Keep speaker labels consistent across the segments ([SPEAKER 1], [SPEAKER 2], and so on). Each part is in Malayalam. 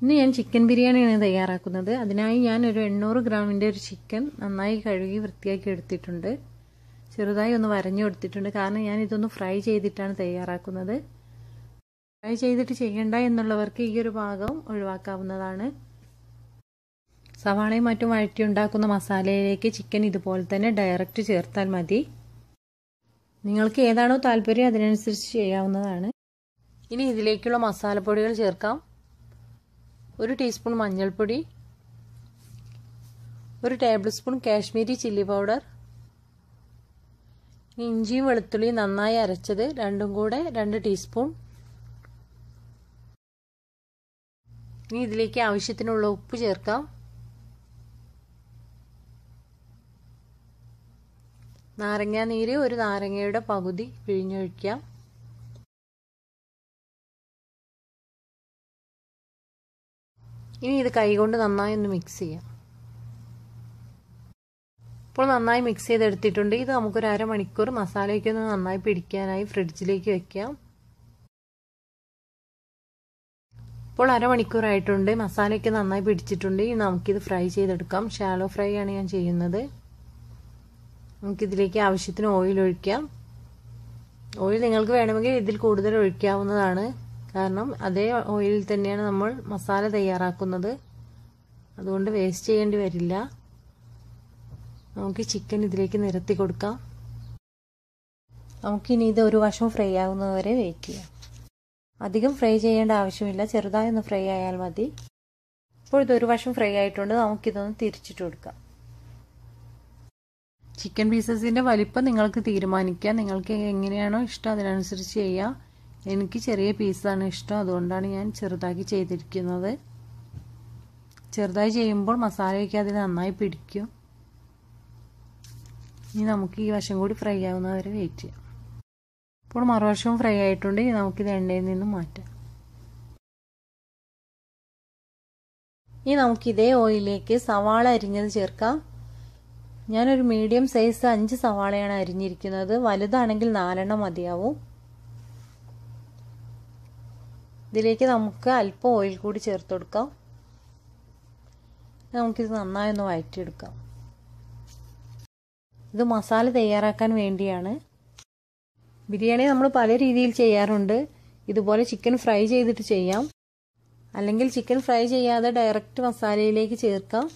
[SPEAKER 1] ഇന്ന് ഞാൻ ചിക്കൻ ബിരിയാണിയാണ് തയ്യാറാക്കുന്നത്. അതിനായി ഞാൻ ഒരു എണ്ണൂറ് ഗ്രാമിന്റെ ഒരു ചിക്കൻ നന്നായി കഴുകി വൃത്തിയാക്കി എടുത്തിട്ടുണ്ട്. ചെറുതായി ഒന്ന് വരഞ്ഞു കൊടുത്തിട്ടുണ്ട് കാരണം ഞാൻ ഇതൊന്ന് ഫ്രൈ ചെയ്തിട്ടാണ് തയ്യാറാക്കുന്നത്. ഫ്രൈ ചെയ്തിട്ട് ചെയ്യണ്ട എന്നുള്ളവർക്ക് ഈ ഒരു ഭാഗം ഒഴിവാക്കാവുന്നതാണ്. സവാളയും മറ്റും വഴറ്റി ഉണ്ടാക്കുന്ന മസാലയിലേക്ക് ചിക്കൻ ഇതുപോലെ തന്നെ ഡയറക്റ്റ് ചേർത്താൽ മതി. നിങ്ങൾക്ക് ഏതാണോ താല്പര്യം അതിനനുസരിച്ച് ചെയ്യാവുന്നതാണ്. ഇനി ഇതിലേക്കുള്ള മസാലപ്പൊടികൾ ചേർക്കാം. ഒരു ടീസ്പൂൺ മഞ്ഞൾപ്പൊടി ഒരു tablespoon Kashmiri chilli powder ഇഞ്ചിയും വെളുത്തുള്ളിയും നന്നായി അരച്ചത് രണ്ടും കൂടെ രണ്ട് ടീസ്പൂൺ. ഇനി ഇതിലേക്ക് ആവശ്യത്തിനുള്ള ഉപ്പ് ചേർക്കാം. നാരങ്ങാനീര് ഒരു നാരങ്ങയുടെ പകുതി പിഴിഞ്ഞൊഴിക്കാം. ഇനി ഇത് കൈകൊണ്ട് നന്നായി ഒന്ന് മിക്സ് ചെയ്യാം. ഇപ്പോൾ നന്നായി മിക്സ് ചെയ്തെടുത്തിട്ടുണ്ട്. ഇത് നമുക്കൊരു അരമണിക്കൂർ മസാലയൊക്കെ ഒന്ന് നന്നായി പിടിക്കാനായി ഫ്രിഡ്ജിലേക്ക് വെക്കാം. ഇപ്പോൾ അരമണിക്കൂറായിട്ടുണ്ട്. മസാലയൊക്കെ നന്നായി പിടിച്ചിട്ടുണ്ട്. ഇനി നമുക്കിത് ഫ്രൈ ചെയ്തെടുക്കാം. ഷാലോ ഫ്രൈ ആണ് ഞാൻ ചെയ്യുന്നത്. നമുക്കിതിലേക്ക് ആവശ്യത്തിന് ഓയിൽ ഒഴിക്കാം. ഓയിൽ നിങ്ങൾക്ക് വേണമെങ്കിൽ ഇതിൽ കൂടുതൽ ഒഴിക്കാവുന്നതാണ്. കാരണം അതേ ഓയിലിൽ തന്നെയാണ് നമ്മൾ മസാല തയ്യാറാക്കുന്നത്. അതുകൊണ്ട് വേസ്റ്റ് ചെയ്യേണ്ടി വരില്ല. നമുക്ക് ചിക്കൻ ഇതിലേക്ക് നിരത്തി കൊടുക്കാം. നമുക്കിനി ഇത് ഒരു വശം ഫ്രൈ ആകുന്നതുവരെ വെയിറ്റ് ചെയ്യാം. അധികം ഫ്രൈ ചെയ്യേണ്ട ആവശ്യമില്ല. ചെറുതായി ഒന്ന് ഫ്രൈ ആയാൽ മതി. ഇപ്പോൾ ഇത് ഒരു വശം ഫ്രൈ ആയിട്ടുണ്ട്. നമുക്കിതൊന്ന് തിരിച്ചിട്ട് കൊടുക്കാം. ചിക്കൻ പീസസിന്റെ വലിപ്പം നിങ്ങൾക്ക് തീരുമാനിക്കാം. നിങ്ങൾക്ക് എങ്ങനെയാണോ ഇഷ്ടം അതിനനുസരിച്ച് ചെയ്യാം. എനിക്ക് ചെറിയ പീസാണ് ഇഷ്ടം. അതുകൊണ്ടാണ് ഞാൻ ചെറുതാക്കി ചെയ്തിരിക്കുന്നത്. ചെറുതായി ചെയ്യുമ്പോൾ മസാലയൊക്കെ അതിൽ നന്നായി പിടിക്കും. ഇനി നമുക്ക് ഈ വശം കൂടി ഫ്രൈ ആവുന്നവരെ വെയിറ്റ് ചെയ്യാം. ഇപ്പോൾ മറുവശവും ഫ്രൈ ആയിട്ടുണ്ട്. ഇനി നമുക്കിത് എണ്ണയിൽ നിന്നും മാറ്റാം. ഇനി നമുക്കിതേ ഓയിലേക്ക് സവാള അരിഞ്ഞത് ചേർക്കാം. ഞാനൊരു മീഡിയം സൈസ് അഞ്ച് സവാളയാണ് അരിഞ്ഞിരിക്കുന്നത്. വലുതാണെങ്കിൽ നാലെണ്ണം മതിയാവും. ഇതിലേക്ക് നമുക്ക് അല്പം ഓയിൽ കൂടി ചേർത്ത് കൊടുക്കാം. നമുക്കിത് നന്നായി ഒന്ന് വഴറ്റിയെടുക്കാം ഇത് മസാല തയ്യാറാക്കാൻ വേണ്ടിയാണ്. ബിരിയാണി നമ്മൾ പല രീതിയിൽ ചെയ്യാറുണ്ട്. ഇതുപോലെ ചിക്കൻ ഫ്രൈ ചെയ്തിട്ട് ചെയ്യാം. അല്ലെങ്കിൽ ചിക്കൻ ഫ്രൈ ചെയ്യാതെ ഡയറക്റ്റ് മസാലയിലേക്ക് ചേർക്കാം.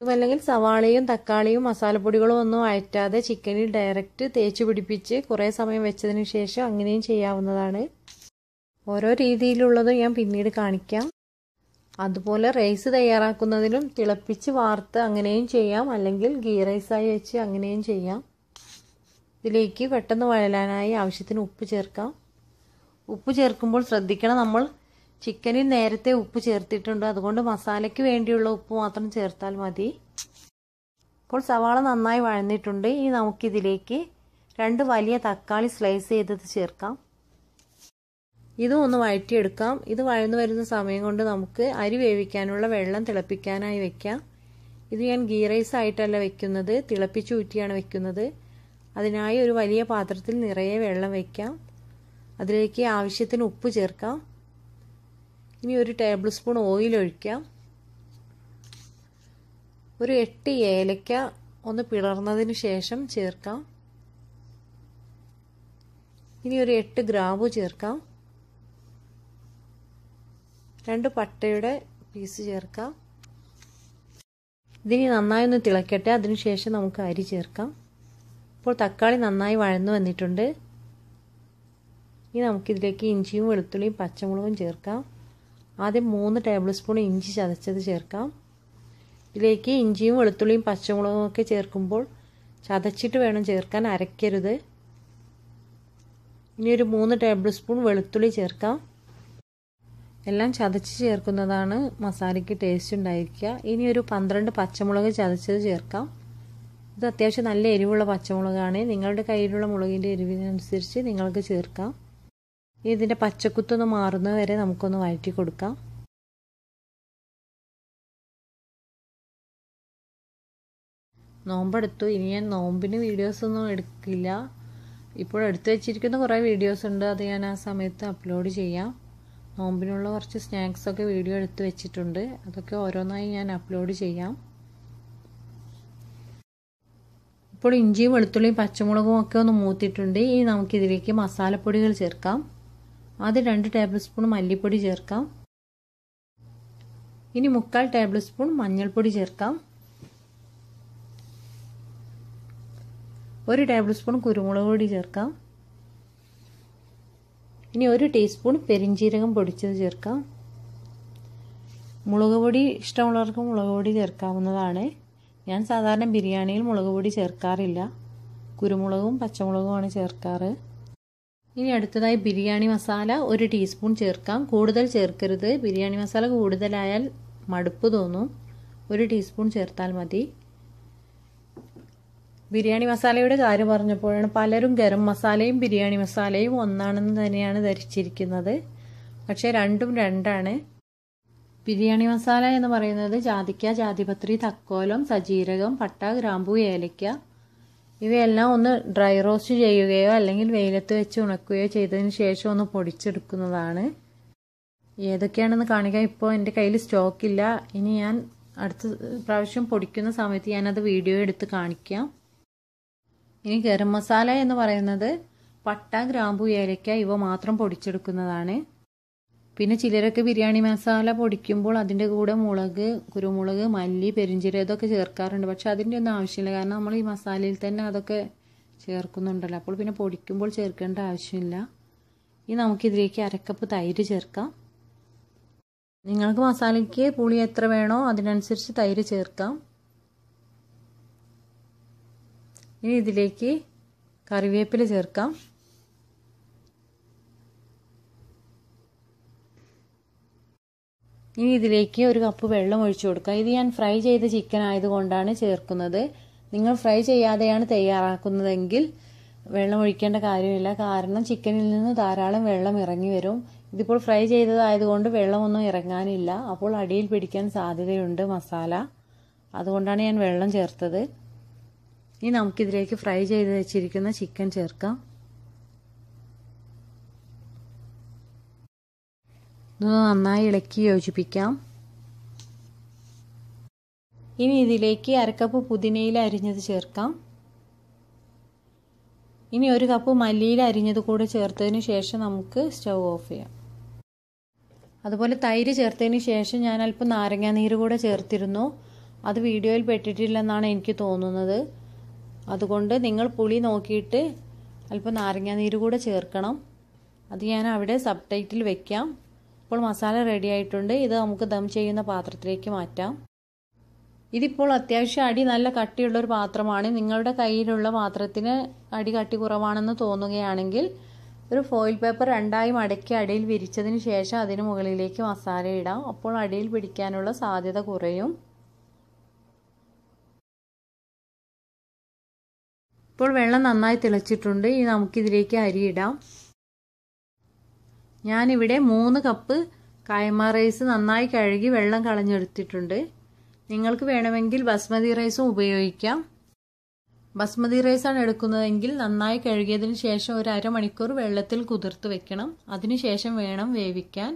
[SPEAKER 1] അല്ലെങ്കിൽ സവാളയും തക്കാളിയും മസാലപ്പൊടികളും ഒന്നും അയറ്റാതെ ചിക്കനിൽ ഡയറക്റ്റ് തേച്ച് പിടിപ്പിച്ച് കുറേ സമയം വെച്ചതിന് ശേഷം അങ്ങനെയും ചെയ്യാവുന്നതാണ്. ഓരോ രീതിയിലുള്ളതും ഞാൻ പിന്നീട് കാണിക്കാം. അതുപോലെ റൈസ് തയ്യാറാക്കുന്നതിലും തിളപ്പിച്ച് വാർത്ത് അങ്ങനെയും ചെയ്യാം. അല്ലെങ്കിൽ ഗീ റൈസായി വെച്ച് അങ്ങനെയും ചെയ്യാം. ഇതിലേക്ക് പെട്ടെന്ന് വഴലാനായി ആവശ്യത്തിന് ഉപ്പ് ചേർക്കാം. ഉപ്പ് ചേർക്കുമ്പോൾ ശ്രദ്ധിക്കണം നമ്മൾ ചിക്കനിൽ നേരത്തെ ഉപ്പ് ചേർത്തിട്ടുണ്ട്. അതുകൊണ്ട് മസാലയ്ക്ക് വേണ്ടിയുള്ള ഉപ്പ് മാത്രം ചേർത്താൽ മതി. ഇപ്പോൾ സവാള നന്നായി വഴന്നിട്ടുണ്ട്. ഇനി നമുക്കിതിലേക്ക് രണ്ട് വലിയ തക്കാളി സ്ലൈസ് ചെയ്തത് ചേർക്കാം. ഇതും ഒന്ന് വഴറ്റിയെടുക്കാം. ഇത് വഴന്നു വരുന്ന സമയം കൊണ്ട് നമുക്ക് അരി വേവിക്കാനുള്ള വെള്ളം തിളപ്പിക്കാനായി വെക്കാം. ഇത് ഞാൻ ഗീ റൈസ് ആയിട്ടല്ല വെക്കുന്നത് തിളപ്പിച്ച് ഊറ്റിയാണ് വെക്കുന്നത്. അതിനായി ഒരു വലിയ പാത്രത്തിൽ നിറയെ വെള്ളം വയ്ക്കാം അതിലേക്ക് ആവശ്യത്തിന് ഉപ്പ് ചേർക്കാം. ഇനി ഒരു ടേബിൾ സ്പൂൺ ഓയിൽ ഒഴിക്കാം. ഒരു എട്ട് ഏലക്ക ഒന്ന് പിളർന്നതിന് ശേഷം ചേർക്കാം. ഇനി ഒരു എട്ട് ഗ്രാമ്പു ചേർക്കാം. രണ്ട് പട്ടയുടെ പീസ് ചേർക്കാം. ഇതിനി നന്നായി ഒന്ന് തിളക്കട്ടെ. അതിനുശേഷം നമുക്ക് അരി ചേർക്കാം. ഇപ്പോൾ തക്കാളി നന്നായി വഴന്നു വന്നിട്ടുണ്ട്. ഇനി നമുക്കിതിലേക്ക് ഇഞ്ചിയും വെളുത്തുള്ളിയും പച്ചമുളകും ചേർക്കാം. ആദ്യം മൂന്ന് ടേബിൾ സ്പൂൺ ഇഞ്ചി ചതച്ചത് ചേർക്കാം. ഇതിലേക്ക് ഇഞ്ചിയും വെളുത്തുള്ളിയും പച്ചമുളകും ഒക്കെ ചേർക്കുമ്പോൾ ചതച്ചിട്ട് വേണം ചേർക്കാൻ. അരയ്ക്കരുത്. ഇനി ഒരു മൂന്ന് ടേബിൾ സ്പൂൺ വെളുത്തുള്ളി ചേർക്കാം. എല്ലാം ചതച്ച് ചേർക്കുന്നതാണ് മസാലയ്ക്ക് ടേസ്റ്റ് ഉണ്ടായിരിക്കുക. ഇനി ഒരു പന്ത്രണ്ട് പച്ചമുളക് ചതച്ചത് ചേർക്കാം. ഇത് അത്യാവശ്യം നല്ല എരിവുള്ള പച്ചമുളകാണ്. നിങ്ങളുടെ കയ്യിലുള്ള മുളകിന്റെ എരിവിനനുസരിച്ച് നിങ്ങൾക്ക് ചേർക്കാം. ഇതിന്റെ പച്ചക്കുത്തൊന്ന് മാറുന്നത് വരെ നമുക്കൊന്ന് വഴറ്റി കൊടുക്കാം. നോമ്പെടുത്തു. ഇനി ഞാൻ നോമ്പിന് വീഡിയോസൊന്നും എടുക്കില്ല. ഇപ്പോൾ എടുത്തു വെച്ചിരിക്കുന്ന കുറേ വീഡിയോസ് ഉണ്ട്. അത് ഞാൻ ആ സമയത്ത് അപ്ലോഡ് ചെയ്യാം. നോമ്പിനുള്ള കുറച്ച് സ്നാക്സൊക്കെ വീഡിയോ എടുത്ത് വെച്ചിട്ടുണ്ട്. അതൊക്കെ ഓരോന്നായി ഞാൻ അപ്ലോഡ് ചെയ്യാം. ഇപ്പോൾ ഇഞ്ചിയും വെളുത്തുള്ളിയും പച്ചമുളകും ഒക്കെ ഒന്ന് മൂത്തിട്ടുണ്ട്. ഇനി നമുക്കിതിലേക്ക് മസാലപ്പൊടികൾ ചേർക്കാം. ആദ്യം രണ്ട് ടേബിൾ സ്പൂൺ മല്ലിപ്പൊടി ചേർക്കാം. ഇനി മുക്കാൽ ടേബിൾ സ്പൂൺ മഞ്ഞൾപ്പൊടി ചേർക്കാം. ഒരു ടേബിൾ സ്പൂൺ കുരുമുളക് പൊടി ചേർക്കാം. ഇനി ഒരു ടീസ്പൂൺ പെരിഞ്ചീരകം പൊടിച്ചത് ചേർക്കാം. മുളക് പൊടി ഇഷ്ടമുള്ളവർക്ക് മുളക് പൊടി ചേർക്കാവുന്നതാണ്. ഞാൻ സാധാരണ ബിരിയാണിയിൽ മുളക് പൊടി ചേർക്കാറില്ല. കുരുമുളകും പച്ചമുളകുമാണ് ചേർക്കാറ്. ഇനി അടുത്തതായി ബിരിയാണി മസാല ഒരു ടീസ്പൂൺ ചേർക്കാം. കൂടുതൽ ചേർക്കരുത്. ബിരിയാണി മസാല കൂടുതലായാൽ മടുപ്പ് തോന്നും. ഒരു ടീസ്പൂൺ ചേർത്താൽ മതി. ബിരിയാണി മസാലയുടെ കാര്യം പറഞ്ഞപ്പോഴാണ് പലരും ഗരം മസാലയും ബിരിയാണി മസാലയും ഒന്നാണെന്ന് തന്നെയാണ് ധരിച്ചിരിക്കുന്നത്. പക്ഷേ രണ്ടും രണ്ടാണ്. ബിരിയാണി മസാല എന്ന് പറയുന്നത് ജാതിക്ക ജാതിപത്രി തക്കോലം സജീരകം പട്ട ഗ്രാമ്പു ഏലക്ക. ഇവയെല്ലാം ഒന്ന് ഡ്രൈ റോസ്റ്റ് ചെയ്യുകയോ അല്ലെങ്കിൽ വെയിലത്ത് വെച്ച് ഉണക്കുകയോ ചെയ്തതിന് ശേഷം ഒന്ന് പൊടിച്ചെടുക്കുന്നതാണ്. ഏതൊക്കെയാണെന്ന് കാണിക്കാൻ ഇപ്പോൾ എന്റെ കയ്യിൽ സ്റ്റോക്കില്ല. ഇനി ഞാൻ അടുത്ത പ്രാവശ്യം പൊടിക്കുന്ന സമയത്ത് ഞാനത് വീഡിയോ എടുത്ത് കാണിക്കാം. ഇനി ഗരം മസാല എന്ന് പറയുന്നത് പട്ട ഗ്രാമ്പു ഏലക്ക ഇവ മാത്രം പൊടിച്ചെടുക്കുന്നതാണ്. പിന്നെ ചിലരൊക്കെ ബിരിയാണി മസാല പൊടിക്കുമ്പോൾ അതിന്റെ കൂടെ മുളക് കുരുമുളക് മല്ലി പെരിഞ്ചീരകം ഇതൊക്കെ ചേർക്കാറുണ്ട്. പക്ഷെ അതിന്റെ ഒന്നും ആവശ്യമില്ല. കാരണം നമ്മൾ ഈ മസാലയിൽ തന്നെ അതൊക്കെ ചേർക്കുന്നുണ്ടല്ലോ. അപ്പോൾ പിന്നെ പൊടിക്കുമ്പോൾ ചേർക്കേണ്ട ആവശ്യമില്ല. ഇനി നമുക്കിതിലേക്ക് അരക്കപ്പ് തൈര് ചേർക്കാം. നിങ്ങൾക്ക് മസാലയ്ക്ക് പുളി എത്ര വേണോ അതിനനുസരിച്ച് തൈര് ചേർക്കാം. ഇനി ഇതിലേക്ക് കറിവേപ്പില ചേർക്കാം. ഇനി ഇതിലേക്ക് ഒരു കപ്പ് വെള്ളം ഒഴിച്ചു കൊടുക്കുക ഇത് ഞാൻ ഫ്രൈ ചെയ്ത ചിക്കൻ ആയതുകൊണ്ടാണ് ചേർക്കുന്നത്. നിങ്ങൾ ഫ്രൈ ചെയ്യാതെയാണ് തയ്യാറാക്കുന്നതെങ്കിൽ വെള്ളം ഒഴിക്കേണ്ട കാര്യമില്ല. കാരണം ചിക്കനിൽ നിന്ന് ധാരാളം വെള്ളം ഇറങ്ങി വരും. ഇതിപ്പോൾ ഫ്രൈ ചെയ്തതായതുകൊണ്ട് വെള്ളമൊന്നും ഇറങ്ങാനില്ല. അപ്പോൾ അടിയിൽ പിടിക്കാൻ സാധ്യതയുണ്ട് മസാല. അതുകൊണ്ടാണ് ഞാൻ വെള്ളം ചേർത്തത്. ഇനി നമുക്കിതിലേക്ക് ഫ്രൈ ചെയ്ത് വെച്ചിരിക്കുന്ന ചിക്കൻ ചേർക്കാം. നന്നായി ഇളക്കി യോജിപ്പിക്കാം. ഇനി ഇതിലേക്ക് അരക്കപ്പ് പുതിനയില അരിഞ്ഞത് ചേർക്കാം. ഇനി ഒരു കപ്പ് മല്ലിയില അരിഞ്ഞത് കൂടെ ചേർത്തതിന് ശേഷം നമുക്ക് സ്റ്റൗ ഓഫ് ചെയ്യാം. അതുപോലെ തൈര് ചേർത്തതിന് ശേഷം ഞാൻ അല്പം നാരങ്ങാനീര് കൂടെ ചേർത്തിരുന്നു. അത് വീഡിയോയിൽ പെട്ടിട്ടില്ലെന്നാണ് എനിക്ക് തോന്നുന്നത്. അതുകൊണ്ട് നിങ്ങൾ പുളി നോക്കിയിട്ട് അല്പം നാരങ്ങ നീര് കൂടെ ചേർക്കണം. അത് ഞാൻ അവിടെ സബ് ടൈറ്റിൽ വെക്കാം. ഇപ്പോൾ മസാല റെഡി ആയിട്ടുണ്ട്. ഇത് നമുക്ക് ദം ചെയ്യുന്ന പാത്രത്തിലേക്ക് മാറ്റാം. ഇതിപ്പോൾ അത്യാവശ്യം അടി നല്ല കട്ടിയുള്ള ഒരു പാത്രമാണ്. നിങ്ങളുടെ കയ്യിലുള്ള പാത്രത്തിന് അടി കട്ടി കുറവാണെന്ന് തോന്നുകയാണെങ്കിൽ ഒരു ഫോയിൽ പേപ്പർ രണ്ടായി മടക്കി അടിയിൽ വിരിച്ചതിന് ശേഷം അതിന് മുകളിലേക്ക് മസാല ഇടാം. അപ്പോൾ അടിയിൽ പിടിക്കാനുള്ള സാധ്യത കുറയും. ഇപ്പോൾ വെള്ളം നന്നായി തിളച്ചിട്ടുണ്ട്. ഇനി നമുക്കിതിലേക്ക് അരി ഇടാം. ഞാനിവിടെ മൂന്ന് കപ്പ് കായ്മ റൈസ് നന്നായി കഴുകി വെള്ളം കളഞ്ഞെടുത്തിട്ടുണ്ട്. നിങ്ങൾക്ക് വേണമെങ്കിൽ ബസ്മതി റൈസും ഉപയോഗിക്കാം. ബസ്മതി റൈസാണ് എടുക്കുന്നതെങ്കിൽ നന്നായി കഴുകിയതിന് ശേഷം ഒരു അരമണിക്കൂർ വെള്ളത്തിൽ കുതിർത്ത് വെക്കണം. അതിനുശേഷം വേണം വേവിക്കാൻ.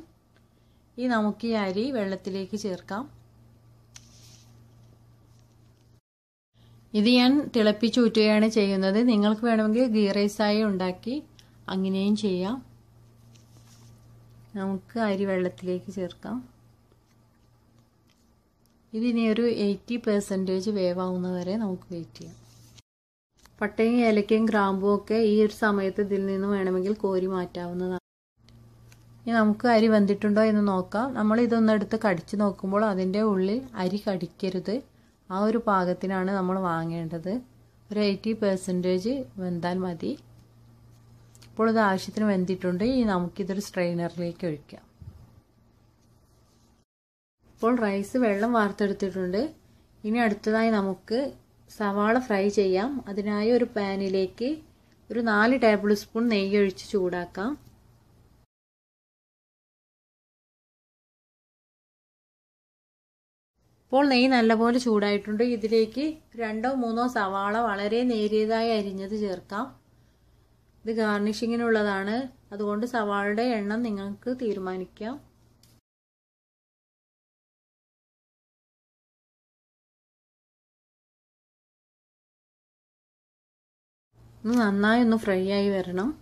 [SPEAKER 1] ഈ നമുക്ക് ഈ അരി വെള്ളത്തിലേക്ക് ചേർക്കാം. ഇത് ഞാൻ തിളപ്പിച്ചൂറ്റുകയാണ് ചെയ്യുന്നത്. നിങ്ങൾക്ക് വേണമെങ്കിൽ ഗീ റൈസായി ഉണ്ടാക്കി അങ്ങനെയും ചെയ്യാം. നമുക്ക് അരി വെള്ളത്തിലേക്ക് ചേർക്കാം. ഇതിനി ഒരു എയ്റ്റി പെർസെന്റേജ് വേവാവുന്നവരെ നമുക്ക് വെയിറ്റ് ചെയ്യാം. പട്ടയും ഏലക്കയും ഗ്രാമ്പും ഒക്കെ ഈ ഒരു സമയത്ത് ഇതിൽ നിന്ന് വേണമെങ്കിൽ കോരി മാറ്റാവുന്നതാണ്. ഇനി നമുക്ക് അരി വെന്തിട്ടുണ്ടോ എന്ന് നോക്കാം. നമ്മൾ ഇതൊന്നെടുത്ത് കടിച്ചു നോക്കുമ്പോൾ അതിന്റെ ഉള്ളിൽ അരി കടിക്കരുത്. ആ ഒരു പാകത്തിനാണ് നമ്മൾ വാങ്ങേണ്ടത്. ഒരു എയ്റ്റി പെർസെന്റേജ് വെന്താൽ മതി. ഇപ്പോൾ ഇത് ആവശ്യത്തിന് വെന്തിട്ടുണ്ട്. ഇനി നമുക്കിതൊരു സ്ട്രെയിനറിലേക്ക് ഒഴിക്കാം. ഇപ്പോൾ റൈസ് വെള്ളം വാർത്തെടുത്തിട്ടുണ്ട്. ഇനി അടുത്തതായി നമുക്ക് സവാള ഫ്രൈ ചെയ്യാം. അതിനായി ഒരു പാനിലേക്ക് ഒരു നാല് ടേബിൾ സ്പൂൺ നെയ്യ് ഒഴിച്ച് ചൂടാക്കാം. ഇപ്പോൾ നെയ്യ് നല്ലപോലെ ചൂടായിട്ടുണ്ട്. ഇതിലേക്ക് രണ്ടോ മൂന്നോ സവാള വളരെ നേരിയതായി അരിഞ്ഞത് ചേർക്കാം. ഇത് ഗാർണിഷിങ്ങിനുള്ളതാണ്. അതുകൊണ്ട് സവാളയുടെ എണ്ണം നിങ്ങൾക്ക് തീരുമാനിക്കാം. നന്നായി ഒന്ന് ഫ്രൈ ആയി വരണം.